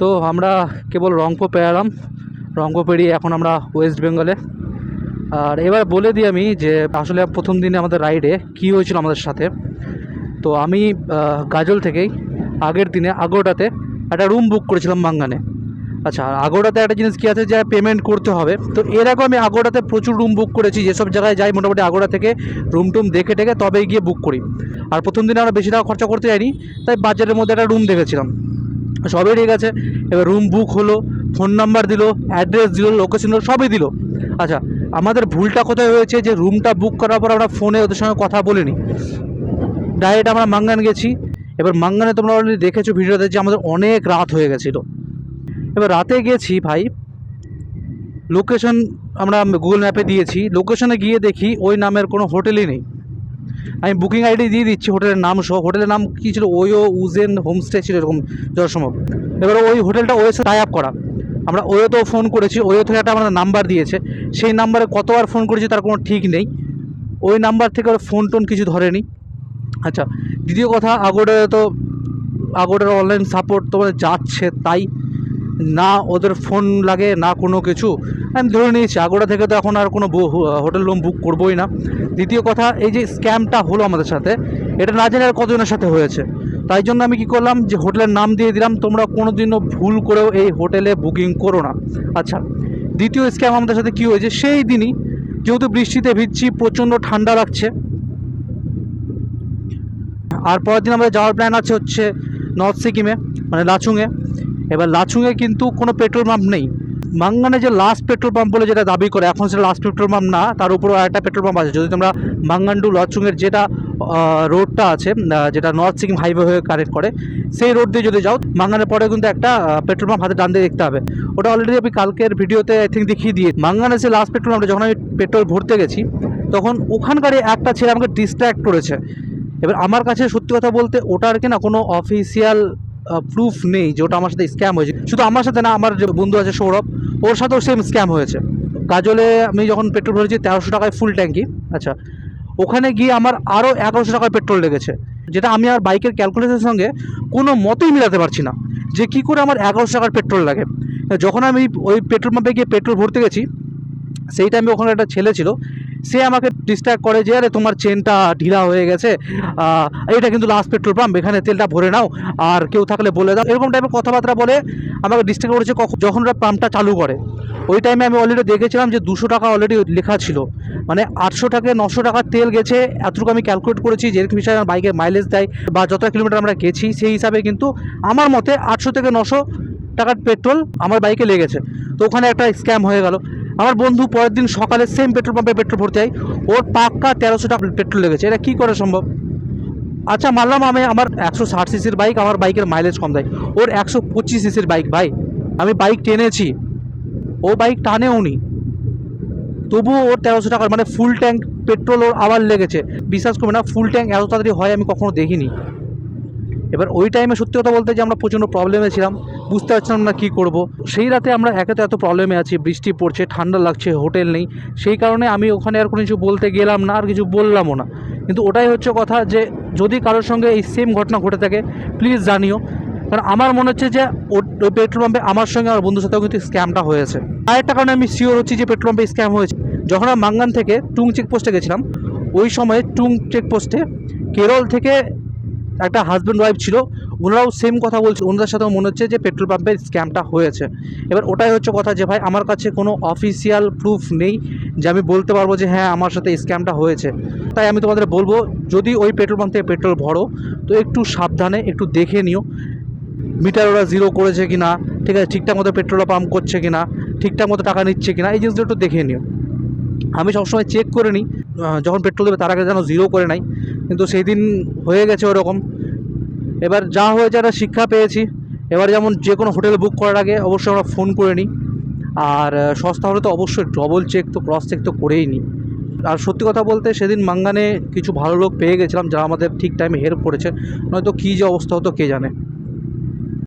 তো আমরা কেবল রংপুর পেরালাম রংপুর পেরিয়ে এখন আমরা ওয়েস্ট বেঙ্গলে আর এবার বলে দিই আমি যে আসলে প্রথম দিনে আমাদের রাইডে কী হয়েছিল আমাদের সাথে। তো আমি গাজল থেকেই আগের দিনে আগোটাতে একটা রুম বুক করেছিলাম বাঙ্গানে আচ্ছা আগোটাতে একটা জিনিস কী আছে যে পেমেন্ট করতে হবে। তো এর আগে আমি আগোটাতে প্রচুর রুম বুক করেছি। যেসব জায়গায় যাই মোটামুটি আগোটা থেকে রুম টুম দেখে টেকে তবে গিয়ে বুক করি। আর প্রথম দিনে আমরা বেশি টাকা খরচা করতে যাইনি, তাই বাজারের মধ্যে একটা রুম দেখেছিলাম। সবই ঠিক আছে। এবার রুম বুক হলো ফোন নাম্বার দিলো অ্যাড্রেস দিল লোকেশন দিল, সবই দিল। আচ্ছা আমাদের ভুলটা কোথায় হয়েছে যে রুমটা বুক করার পর আমরা ফোনে ওদের সঙ্গে কথা বলিনি? ডাইরেক্ট আমরা মাঙ্গান গেছি। এবার মাঙ্গানে তোমরা অলরেডি দেখেছ ভিডিওতে যে আমাদের অনেক রাত হয়ে গেছিল। এবার রাতে গেছি ভাই। লোকেশন আমরা গুগল ম্যাপে দিয়েছি। লোকেশনে গিয়ে দেখি ওই নামের কোনো হোটেলই নেই। আমি বুকিং আইডি দিয়ে দিচ্ছি হোটেলের নাম সহ। হোটেলের নাম কী ছিল? ওয়ো উজেন হোমস্টে ছিল এরকম যথাসম্ভব এবার ওই হোটেলটা ওয়ের সাথে টাই আপ করা। আমরা ওয়োতেও ফোন করেছি। ওয়ো থেকে একটা আমাদের নাম্বার দিয়েছে। সেই নাম্বারে কতবার ফোন করেছি তার কোনো ঠিক নেই। ওই নাম্বার থেকে ওরা ফোন টোন কিছু ধরেনি। আচ্ছা দ্বিতীয় কথা আগোডে তো, আগোডের অনলাইন সাপোর্ট তোমাদের যাচ্ছে, তাই না ওদের ফোন লাগে, না কোনো কিছু। আমি ধরে নিয়েছি আগোড়া থেকে তো এখন আর কোনো হোটেল রুম বুক করবোই না। দ্বিতীয় কথা, এই যে স্ক্যামটা হলো আমাদের সাথে, এটা না জেনে আর কতজনের সাথে হয়েছে? তাই জন্য আমি কি করলাম, যে হোটেলের নাম দিয়ে দিলাম, তোমরা কোনো দিনও ভুল করেও এই হোটেলে বুকিং করো না। আচ্ছা দ্বিতীয় স্ক্যাম আমাদের সাথে কী হয়েছে? সেই দিনই, যেহেতু বৃষ্টিতে ভিজছি, প্রচণ্ড ঠান্ডা লাগছে। আর পরের দিন আমাদের যাওয়ার প্ল্যান আছে হচ্ছে নর্থ সিকিমে মানে লাচুংয়ে। এবার লাচুংয়ে কিন্তু কোনো পেট্রোল পাম্প নেই। মাঙ্গানে যে লাস্ট পেট্রোল পাম্প বলে যেটা দাবি করে, এখন সেটা লাস্ট পেট্রোল পাম্প না, তার উপরও একটা পেট্রোল পাম্প আছে। যদি তোমরা মাঙ্গান টু লাচুংয়ের যেটা রোডটা আছে যেটা নর্থ সিকিম হাইওয়ে হয়ে কানেক্ট করে, সেই রোড দিয়ে যদি যাও, মাঙ্গানের পরে কিন্তু একটা পেট্রোল পাম্প হাতে ডান দিয়ে দেখতে হবে। ওটা অলরেডি আমি কালকের ভিডিওতে আই থিঙ্ক দেখিয়ে দিয়ে মাঙ্গানে যে লাস্ট পেট্রোল পাম্পটা যখন আমি পেট্রোল ভরতে গেছি, তখন ওখানকারই একটা ছেলে আমাকে ডিস্ট্র্যাক্ট করেছে। এবার আমার কাছে সত্যি কথা বলতে ওটার কি না কোনো অফিসিয়াল প্রুফ নেই যে ওটা আমার সাথে স্ক্যাম হয়েছে। শুধু আমার সাথে না, আমার যে বন্ধু আছে সৌরভ, ওর সাথেও সেম স্ক্যাম হয়েছে। কাজলে আমি যখন পেট্রোল ভরেছি, তেরোশো টাকায় ফুল ট্যাঙ্কি আচ্ছা। ওখানে গিয়ে আমার আরও এগারোশো টাকায় পেট্রোল লেগেছে। যেটা আমি আর বাইকের ক্যালকুলেশনের সঙ্গে কোনো মতেই মিলাতে পারছি না, যে কী করে আমার এগারোশো টাকার পেট্রোল লাগে। যখন আমি ওই পেট্রোল পাম্পে গিয়ে পেট্রোল ভরতে গেছি, সেই টাইমে ওখানে একটা ছেলে ছিল সে আমাকে ডিস্টার্ব করে যে, আরে, তোমার চেনটা ঢিলা হয়ে গেছে। এটা কিন্তু লাস্ট পেট্রোল পাম্প এখানে তেলটা ভরে নাও। আর কেউ থাকলে বলে দাও। এরকম টাইপের কথাবার্তা বলে আমাকে ডিস্টার্ব করেছে কখন যখন ওরা পাম্পটা চালু করে। ওই টাইমে আমি অলরেডি দেখেছিলাম যে, দুশো টাকা অলরেডি লেখা ছিল। মানে আটশো টাকা নশো টাকার তেল গেছে। এতটুকু আমি ক্যালকুলেট করেছি যেরকম হিসাবে বাইকের মাইলেজ দেয় বা যত কিলোমিটার আমরা গেছি, সেই হিসাবে কিন্তু আমার মতে আটশো থেকে নশো টাকার পেট্রোল আমার বাইকে লেগেছে। তো ওখানে একটা স্ক্যাম হয়ে গেল। আমার বন্ধু পরের দিন সকালে সেম পেট্রোল পাম্পে পেট্রোল ভরতে যায়। ওর পাক্কা তেরোশো টাকা পেট্রোল লেগেছে। এটা কী করে সম্ভব? আচ্ছা মানলাম আমি। আমার একশো ষাট সিসির বাইক আমার বাইকের মাইলেজ কম দেয়। ওর একশো পঁচিশ সিসির বাইক ভাই, আমি বাইক টেনেছি। ও বাইক টানেও নি। তবুও ওর তেরোশো টাকার মানে ফুল ট্যাঙ্ক পেট্রোল ওর আবার লেগেছে। বিশ্বাস করবে না ফুল ট্যাঙ্ক এত তাড়াতাড়ি হয় আমি কখনো দেখিনি। এবার ওই টাইমে সত্যি কথা বলতে যে আমরা প্রচণ্ড প্রবলেমে ছিলাম, বুঝতে পারছিলাম না কী করব। সেই রাতে আমরা একে তো এত প্রবলেমে আছি, বৃষ্টি পড়ছে, ঠান্ডা লাগছে হোটেল নেই। সেই কারণে আমি ওখানে আর কোনো কিছু বলতে গেলাম না, আর কিছু বললামও না। কিন্তু ওটাই হচ্ছে কথা যে, যদি কারোর সঙ্গে এই সেম ঘটনা ঘটে থাকে প্লিজ জানিও। কারণ আমার মনে হচ্ছে যে ওই পেট্রোল পাম্পে আমার সঙ্গে আমার বন্ধুর সাথেও কিন্তু স্ক্যামটা হয়েছে। আরেকটা কারণে আমি শিওর হচ্ছি যে পেট্রোল পাম্পে স্ক্যাম হয়েছে। যখন আমি মাঙ্গান থেকে টুং চেকপোস্টে গেছিলাম, ওই সময়ে টুং চেকপোস্টে কেরল থেকে একটা হাজব্যান্ড ওয়াইফ ছিল, ওনারাও সেম কথা বলছে। ওনাদের সাথেও মনে হচ্ছে যে পেট্রোল পাম্পের স্ক্যামটা হয়েছে। এবার ওটাই হচ্ছে কথা যে ভাই, আমার কাছে কোনো অফিসিয়াল প্রুফ নেই যে আমি বলতে পারব যে হ্যাঁ আমার সাথে স্ক্যামটা হয়েছে। তাই আমি তোমাদের বলব, যদি ওই পেট্রোল পাম্প থেকে পেট্রোল ভরো, তো একটু সাবধানে একটু দেখে নিও মিটার ওরা জিরো করেছে কি না ঠিক আছে, ঠিকঠাক মতো পেট্রোল পাম্প করছে কি না ঠিকঠাক মতো টাকা নিচ্ছে কি না এই জিনিসগুলো একটু দেখে নিও। আমি সবসময় চেক করে নিই যখন পেট্রোল দেবে তার আগে যেন জিরো করে নাই। কিন্তু সেই দিন হয়ে গেছে ওরকম। এবার যা হয়েছে একটা শিক্ষা পেয়েছি। এবার যেমন যে কোনো হোটেল বুক করার আগে অবশ্যই আমরা ফোন করে নিই। আর সস্তা হলে তো অবশ্যই ডবল চেক তো ক্রস চেক তো করেই নিই। আর সত্যি কথা বলতে সেদিন মাঙ্গানে কিছু ভালো লোক পেয়ে গেছিলাম, যারা আমাদের ঠিক টাইমে হেল্প করেছে। নয়তো কী যে অবস্থা হতো কে জানে।